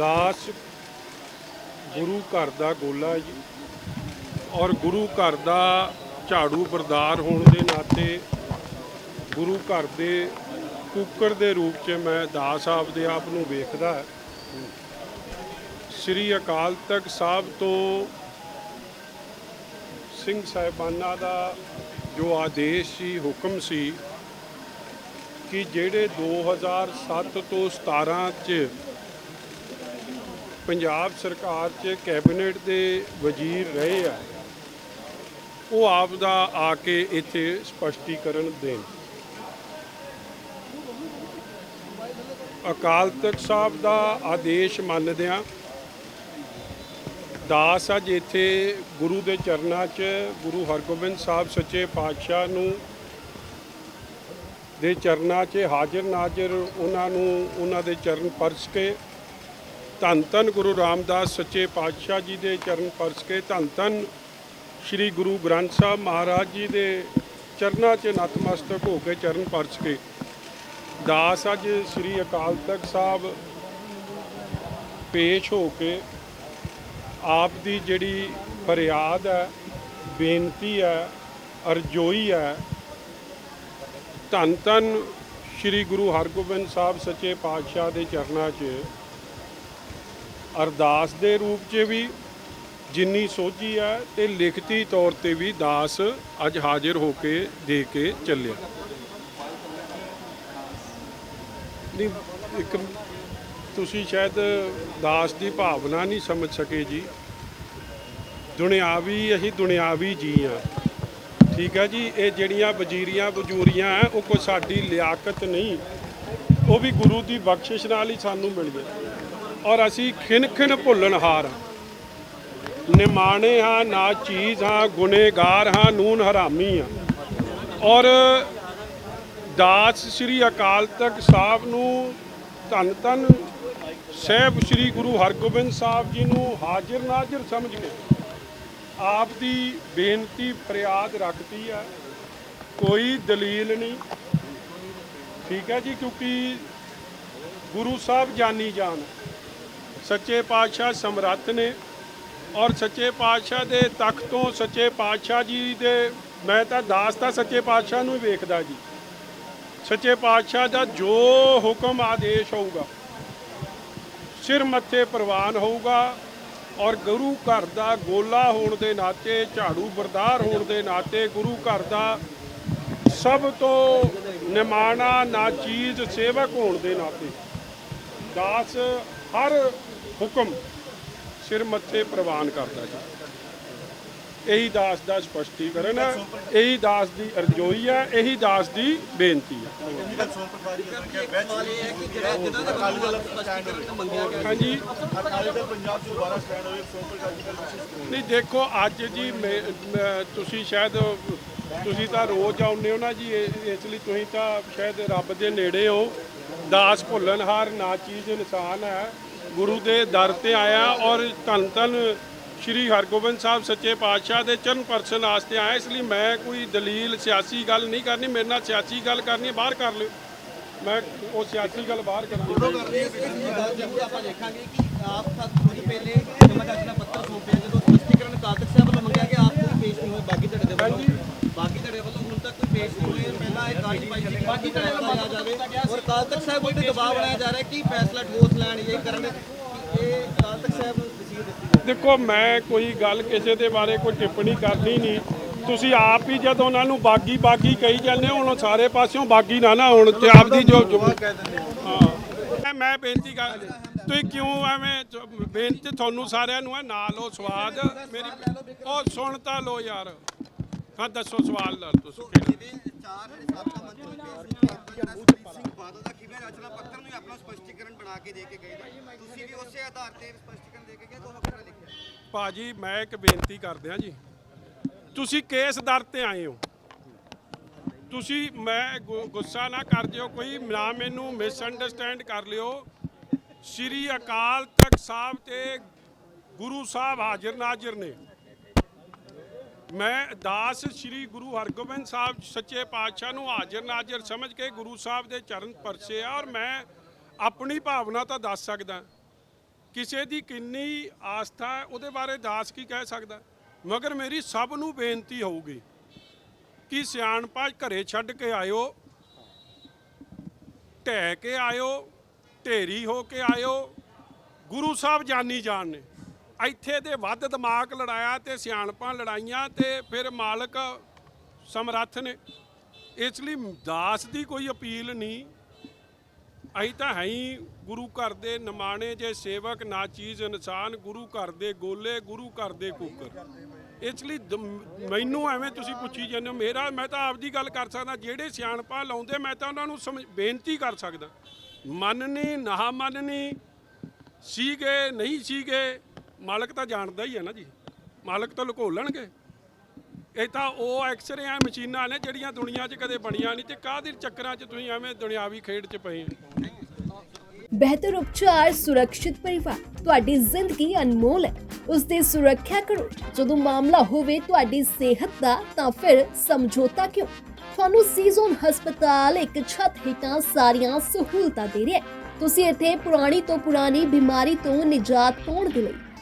ਦਾਸ ਗੁਰੂ ਘਰ ਦਾ ਗੋਲਾ ਜੀ ਔਰ ਗੁਰੂ ਘਰ ਦਾ ਝਾੜੂ ਬਰਦਾਰ ਹੋਣ ਦੇ ਨਾਤੇ ਗੁਰੂ ਘਰ ਦੇ ਕੁੱਕਰ ਦੇ ਰੂਪ 'ਚ ਮੈਂ ਦਾਸ ਆਪਦੇ ਆਪ ਨੂੰ ਵੇਖਦਾ ਸ੍ਰੀ ਅਕਾਲ ਤਖਤ ਸਾਹਿਬ ਤੋਂ ਸਿੰਘ ਸਾਹਿਬਾਨਾਂ ਦਾ ਜੋ ਆਦੇਸ਼ ਸੀ, ਹੁਕਮ ਸੀ ਕਿ ਜਿਹੜੇ 2007 ਤੋਂ 17 ਚ ਪੰਜਾਬ ਸਰਕਾਰ ਚ ਕੈਬਨਿਟ ਦੇ ਵਜ਼ੀਰ ਰਹੇ ਆ, ਉਹ ਆਪ ਦਾ ਆ ਕੇ ਇੱਥੇ ਸਪਸ਼ਟੀਕਰਨ ਦੇਣ। ਅਕਾਲ ਤਖਤ ਸਾਹਿਬ ਦਾ ਆਦੇਸ਼ ਮੰਨਦਿਆਂ ਦਾਸ ਅੱਜ ਇੱਥੇ ਗੁਰੂ ਦੇ ਚਰਨਾਂ 'ਚ, ਗੁਰੂ ਹਰਗੋਬਿੰਦ ਸਾਹਿਬ ਸੱਚੇ ਪਾਤਸ਼ਾਹ ਨੂੰ ਦੇ ਚਰਨਾਂ 'ਚ ਹਾਜ਼ਰ ਨਾਜ਼ਰ ਉਹਨਾਂ ਨੂੰ, ਉਹਨਾਂ ਦੇ ਚਰਨ ਪਰਸ ਕੇ ਧੰਨ ਧੰਨ ਗੁਰੂ ਰਾਮਦਾਸ ਸੱਚੇ ਪਾਤਸ਼ਾਹ ਜੀ ਦੇ ਚਰਨ ਪਰਸ ਕੇ ਧੰਨ ਧੰਨ ਸ੍ਰੀ ਗੁਰੂ ਗ੍ਰੰਥ ਸਾਹਿਬ ਮਹਾਰਾਜ ਜੀ ਦੇ ਚਰਨਾਂ 'ਚ ਨਤਮਸਤਕ ਹੋ ਕੇ ਚਰਨ ਪਰਸ ਕੇ। ਦਾਸ ਅੱਜ ਸ੍ਰੀ ਅਕਾਲ ਤਖਤ ਸਾਹਿਬ ਪੇਸ਼ ਹੋ ਕੇ ਆਪ ਦੀ ਜਿਹੜੀ ਫਰਿਆਦ ਹੈ, ਬੇਨਤੀ ਹੈ, ਅਰਜ਼ੋਈ ਹੈ, ਧੰਨ ਧੰਨ ਸ੍ਰੀ ਗੁਰੂ ਹਰਗੋਬਿੰਦ ਸਾਹਿਬ ਸੱਚੇ ਪਾਤਸ਼ਾਹ ਦੇ ਚਰਨਾਂ 'ਚ ਅਰਦਾਸ ਦੇ ਰੂਪ 'ਚ ਵੀ ਜਿੰਨੀ ਸੋਝੀ ਹੈ ਤੇ ਲਿਖਤੀ ਤੌਰ ਤੇ ਵੀ ਦਾਸ ਅੱਜ ਹਾਜ਼ਰ ਹੋ ਕੇ ਦੇ ਕੇ ਚੱਲਿਆ। ਨਹੀਂ, ਇੱਕ ਤੁਸੀਂ ਸ਼ਾਇਦ ਦਾਸ ਦੀ ਭਾਵਨਾ ਨਹੀਂ ਸਮਝ ਸਕੇ ਜੀ। ਦੁਨਿਆਵੀ, ਅਸੀਂ ਦੁਨਿਆਵੀ ਜੀ ਆ ਠੀਕ ਹੈ ਜੀ, ਇਹ ਜਿਹੜੀਆਂ ਵਜ਼ੀਰੀਆਂ ਵਜੂਰੀਆਂ ਹੈ, ਉਹ ਕੋਈ ਸਾਡੀ ਲਿਆਕਤ ਨਹੀਂ। ਉਹ ਵੀ ਗੁਰੂ ਦੀ ਬਖਸ਼ਿਸ਼ ਨਾਲ ਹੀ ਸਾਨੂੰ ਮਿਲ ਗਏ ਔਰ ਅਸੀਂ ਖਿਨ ਖਿਨ ਭੁੱਲਣਹਾਰ ਹਾਂ ਨਿਮਾਣੇ ਹਾਂ, ਨਾ ਚੀਜ਼ ਹਾਂ, ਗੁਨੇਗਾਰ ਹਾਂ, ਨੂਨ ਹਰਾਮੀ ਹਾਂ। ਔਰ ਦਾਸ ਸ੍ਰੀ ਅਕਾਲ ਤਖਤ ਸਾਹਿਬ ਨੂੰ ਧੰਨ ਧੰਨ ਸਹਿਬ ਸ੍ਰੀ ਗੁਰੂ ਹਰਗੋਬਿੰਦ ਸਾਹਿਬ ਜੀ ਨੂੰ ਹਾਜ਼ਰ ਨਾਜ਼ਰ ਸਮਝ ਕੇ ਆਪ ਦੀ ਬੇਨਤੀ ਫਰਿਆਦ ਰੱਖਦੀ ਹੈ ਕੋਈ ਦਲੀਲ ਨਹੀਂ। ਠੀਕ ਹੈ ਜੀ, ਕਿਉਂਕਿ ਗੁਰੂ ਸਾਹਿਬ ਜਾਨੀ ਜਾਨ। ਸੱਚੇ ਪਾਤਸ਼ਾਹ ਸਮਰੱਥ ਨੇ ਔਰ ਸੱਚੇ ਪਾਤਸ਼ਾਹ ਦੇ ਤਖਤ ਤੋਂ ਸੱਚੇ ਪਾਤਸ਼ਾਹ ਜੀ ਦੇ, ਮੈਂ ਤਾਂ ਦਾਸ ਤਾਂ ਸੱਚੇ ਪਾਤਸ਼ਾਹ ਨੂੰ ਹੀ ਵੇਖਦਾ ਜੀ। ਸੱਚੇ ਪਾਤਸ਼ਾਹ ਦਾ ਜੋ ਹੁਕਮ ਆਦੇਸ਼ ਹੋਊਗਾ, ਸਿਰ ਮੱਥੇ ਪ੍ਰਵਾਨ ਹੋਊਗਾ ਔਰ ਗੁਰੂ ਘਰ ਦਾ ਗੋਲਾ ਹੋਣ ਦੇ ਨਾਤੇ, ਝਾੜੂ ਬਰਦਾਰ ਹੋਣ ਦੇ ਨਾਤੇ ਗੁਰੂ ਘਰ ਦਾ ਸਭ ਤੋਂ ਨਿਮਾਣਾ, ਨਾਚੀਜ਼ ਸੇਵਕ ਹੋਣ ਦੇ ਨਾਤੇ, ਦਾਸ ਹਰ ਹੁਕਮ ਸਿਰ ਮੱਥੇ ਪ੍ਰਵਾਨ ਕਰਦਾ ਜੀ। ਇਹੀ ਦਾਸ ਦਾ ਸਪਸ਼ਟੀਕਰਨ ਹੈ, ਇਹੀ ਦਾਸ ਦੀ ਅਰਜ਼ੋਈ ਹੈ, ਇਹੀ ਦਾਸ ਦੀ ਬੇਨਤੀ ਹੈ। ਸਵਾਲ ਹਾਂਜੀ। ਨਹੀਂ, ਦੇਖੋ, ਅੱਜ ਜੀ ਤੁਸੀਂ ਸ਼ਾਇਦ, ਤੁਸੀਂ ਤਾਂ ਰੋਜ਼ ਆਉਂਦੇ ਹੋ ਨਾ ਜੀ ਇਸ ਲਈ ਤੁਸੀਂ ਤਾਂ ਸ਼ਾਇਦ ਰੱਬ ਦੇ ਨੇੜੇ ਹੋ। ਦਾਸ ਭੁੱਲਣਹਾਰ ਨਾ ਚੀਜ਼ ਇਨਸਾਨ ਹੈ। ਗੁਰੂ ਦੇ ਦਰ ਤੇ ਆਇਆ ਔਰ ਧੰਨ ਧੰਨ ਸ਼੍ਰੀ ਹਰਗੋਬਿੰਦ ਸਾਹਿਬ ਸੱਚੇ ਪਾਤਸ਼ਾਹ ਦੇ ਚਰਨ ਪਰਸਨ ਵਾਸਤੇ ਆਇਆ। ਇਸ ਲਈ ਮੈਂ ਕੋਈ ਦਲੀਲ ਸਿਆਸੀ ਗੱਲ ਨਹੀਂ ਕਰਨੀ ਮੇਰੇ ਨਾਲ ਸਿਆਸੀ ਗੱਲ ਕਰਨੀ ਬਾਹਰ ਕਰ ਲਿਓ। ਮੈਂ ਉਹ ਸਿਆਸੀ ਗੱਲ ਬਾਹਰ ਕਰਾਂਗਾ। ਜ਼ਰੂਰ ਆਪਾਂ ਦੇਖਾਂਗੇ ਕਿ ਆਪ ਤੱਕ ਕੁਝ ਪਹਿਲੇ ਜਮ੍ਹਾਂ ਦਾ ਪੱਤਰ ਸੌਂਪਿਆ ਜਦੋਂ ਸਪਸ਼ਟੀਕਰਨ ਕਾਤਕ ਸਾਹਿਬ ਵੱਲੋਂ ਮੰਗਿਆ ਗਿਆ ਆਪ ਕੋਈ ਪੇਸ਼ ਨਹੀਂ ਹੋਏ ਧੜੇ ਦੇ ਵੱਲੋਂ ਬਾਗੀ ਧੜੇ ਵੱਲੋਂ ਹੁਣ ਤੱਕ ਕੋਈ ਪੇਸ਼ ਨਹੀਂ ਹੋਏ ਪਹਿਲਾਂ ਇਹ ਕਾਰਜ ਪਾਈ ਸੀ ਬਾਗੀ ਧੜੇ ਵੱਲੋਂ ਆਇਆ ਜਾਵੇ। ਔਰ ਕਾਤਕ ਸਾਹਿਬ ਉੱਤੇ ਦਬਾਅ ਬਣਾਇਆ ਜਾ ਰਿਹਾ ਕਿ ਫੈਸਲਾ ਠੋਸ ਲੈਣ ਇਹ ਕਰਨ ਇਹ ਕਾਤਕ ਸਾਹਿਬ ਨੂੰ ਤਸੀਹ ਦਿੱਤੀ ਦੇਖੋ ਮੈਂ ਕੋਈ ਗੱਲ ਕਿਸੇ ਦੇ ਬਾਰੇ ਕੋਈ ਟਿੱਪਣੀ ਕਰਨੀ ਨਹੀਂ। ਤੁਸੀਂ ਆਪ ਹੀ ਜਦੋਂ ਉਹਨਾਂ ਨੂੰ ਬਾਗੀ ਬਾਗੀ ਕਹੀ ਜਾਂਦੇ ਹੋ ਹੁਣ ਸਾਰੇ ਪਾਸਿਓਂ ਬਾਗੀ ਨਾ ਨਾ ਹੁਣ ਤੇ ਆਪਦੀ ਜੋ ਜੋ- ਕਹਿ ਦਿੰਦੇ ਹੋ। ਹਾਂ। ਮੈਂ ਬੇਨਤੀ ਕਰ ਤੁਸੀਂ ਕਿਉਂ ਐਵੇਂ ਬੇਨਤੀ ਤੁਹਾਨੂੰ ਸਾਰਿਆਂ ਨੂੰ ਹੈ ਨਾ ਲਓ ਸਵਾਦ ਮੇਰੀ ਉਹ ਸੁਣ ਤਾਂ ਲਓ ਯਾਰ। ਹਾਂ ਦੱਸੋ ਸਵਾਲ ਦਾ ਤੁਸੀਂ ਜਿਵੇਂ ਚਾਰ ਸਾਬਕਾ ਮੰਤਰੀ ਪੇਸ਼ ਸਿੰਘ ਬਾਦਲ ਦਾ ਕਿਵੇਂ ਰਚਨਾ ਪੱਤਰ ਨੂੰ ਹੀ ਆਪਣਾ ਸਪਸ਼ਟੀਕਰਨ ਬਣਾ ਕੇ ਦੇ ਕੇ ਗਏ ਨੇ। ਤੁਸੀਂ ਵੀ ਉਸੇ ਆਧਾਰ ਤੇ ਸਪਸ਼ਟੀਕਰਨ ਦੇ ਕੇ ਗਏ ਦੋ ਵੱਖਰਾ ਲਿਖਿਆ। ਭਾਜੀ ਮੈਂ ਇੱਕ ਬੇਨਤੀ ਕਰਦਿਆਂ ਜੀ। ਤੁਸੀਂ ਕੇਸ ਦਰ ਤੇ ਆਏ ਹੋ। ਤੁਸੀਂ ਮੈਂ ਗੁੱਸਾ ਨਾ ਕਰ ਜਿਓ ਕੋਈ ਨਾ ਮੈਨੂੰ ਮਿਸ ਅੰਡਰਸਟੈਂਡ ਕਰ ਲਿਓ। ਸ੍ਰੀ ਅਕਾਲ ਤਖਤ ਸਾਹਿਬ ਤੇ ਗੁਰੂ ਸਾਹਿਬ ਹਾਜ਼ਰ ਨਾਜ਼ਰ ਨੇ। ਮੈਂ ਦਾਸ ਸ੍ਰੀ ਗੁਰੂ ਹਰਗੋਬਿੰਦ ਸਾਹਿਬ ਸੱਚੇ ਪਾਤਸ਼ਾਹ ਨੂੰ ਹਾਜ਼ਰ ਨਾਜ਼ਰ ਸਮਝ ਕੇ ਗੁਰੂ ਸਾਹਿਬ ਦੇ ਚਰਨ ਪਰਸੇ ਆ ਔਰ ਮੈਂ ਆਪਣੀ ਭਾਵਨਾ ਤਾਂ ਦੱਸ ਸਕਦਾ। ਕਿਸੇ ਦੀ ਕਿੰਨੀ ਆਸਥਾ ਹੈ, ਉਹਦੇ ਬਾਰੇ ਦਾਸ ਕੀ ਕਹਿ ਸਕਦਾ? ਮਗਰ ਮੇਰੀ ਸਭ ਨੂੰ ਬੇਨਤੀ ਹੋਊਗੀ ਕਿ ਸਿਆਣਪਾ ਘਰੇ ਛੱਡ ਕੇ ਆਇਓ, ਢਹਿ ਕੇ ਆਇਓ, ਢੇਰੀ ਹੋ ਕੇ ਆਇਓ, ਗੁਰੂ ਸਾਹਿਬ ਜਾਨੀ ਜਾਣ ਨੇ। ਇੱਥੇ ਦੇ ਵੱਧ ਦਿਮਾਗ ਲੜਾਇਆ ਤੇ ਸਿਆਣਪਾਂ ਲੜਾਈਆਂ ਤੇ ਫਿਰ ਮਾਲਕ ਸਮਰੱਥ ਨੇ। ਇਸ ਲਈ ਦਾਸ ਦੀ ਕੋਈ ਅਪੀਲ ਨਹੀਂ। ਅਸੀਂ ਤਾਂ ਹੈ ਹੀ ਗੁਰੂ ਘਰ ਦੇ ਨਿਮਾਣੇ ਜੇ ਸੇਵਕ, ਨਾ ਚੀਜ਼ ਇਨਸਾਨ, ਗੁਰੂ ਘਰ ਦੇ ਗੋਲੇ, ਗੁਰੂ ਘਰ ਦੇ ਕੁੱਕਰ। ਇਸ ਲਈ ਦ- ਮੈਨੂੰ ਐਵੇਂ ਤੁਸੀਂ ਪੁੱਛੀ ਜਾਂਦੇ ਹੋ, ਮੇਰਾ, ਮੈਂ ਤਾਂ ਆਪਦੀ ਗੱਲ ਕਰ ਸਕਦਾ, ਜਿਹੜੇ ਸਿਆਣਪਾ ਲਾਉਂਦੇ, ਮੈਂ ਤਾਂ ਉਹਨਾਂ ਨੂੰ ਸਮਝ- ਬੇਨਤੀ ਕਰ ਸਕਦਾ। ਮੰਨਣੀ ਨਾ ਮੰਨਣੀ, ਸੀਗੇ, ਨਹੀਂ ਸੀਗੇ ਮਾਲਕ ਤਾਂ ਜਾਣਦਾ ਹੀ ਹੈ ਨਾ ਜੀ। ਮਾਲਕ ਤਾਂ ਲੁਕੋ ਲੈਣਗੇ। ਇਹ ਤਾਂ ਉਹ ਐਕਸਰੇ ਆ ਮਸ਼ੀਨਾਂ ਨੇ ਜਿਹੜੀਆਂ ਦੁਨੀਆ 'ਚ ਕਦੇ ਬਣੀਆਂ ਨਹੀਂ ਤੇ ਕਾਹਦੇ ਚੱਕਰਾਂ 'ਚ ਤੁਸੀਂ ਐਵੇਂ ਦੁਨਿਆਵੀ ਖੇਡ 'ਚ ਪਏ ਹੋ ਬਿਹਤਰ ਉਪਚਾਰ ਸੁਰੱਖਿਅਤ ਪਰਿਵਾਰ, ਤੁਹਾਡੀ ਜ਼ਿੰਦਗੀ ਅਨਮੋਲ ਹੈ। ਉਸ ਦੀ ਸੁਰੱਖਿਆ ਕਰੋ। ਜਦੋਂ ਮਾਮਲਾ ਹੋਵੇ ਤੁਹਾਡੀ ਸਿਹਤ ਦਾ, ਤਾਂ ਫਿਰ ਸਮਝੌਤਾ ਕਿਉਂ? ਤੁਹਾਨੂੰ ਸੀਜ਼ਨ ਹਸਪਤਾਲ ਇੱਕ ਛੱਤ ਹੇਠਾਂ ਸਾਰੀਆਂ ਸਹੂਲਤਾਂ ਦੇ ਰਿਹਾ ਹੈ। ਤੁਸੀਂ ਇੱਥੇ ਪੁਰਾਣੀ ਤੋਂ ਪੁਰਾਣੀ ਬਿਮਾਰੀ ਤੋਂ ਨਿਜਾਤ ਪਾਉਣ ਦੇ ਲਈ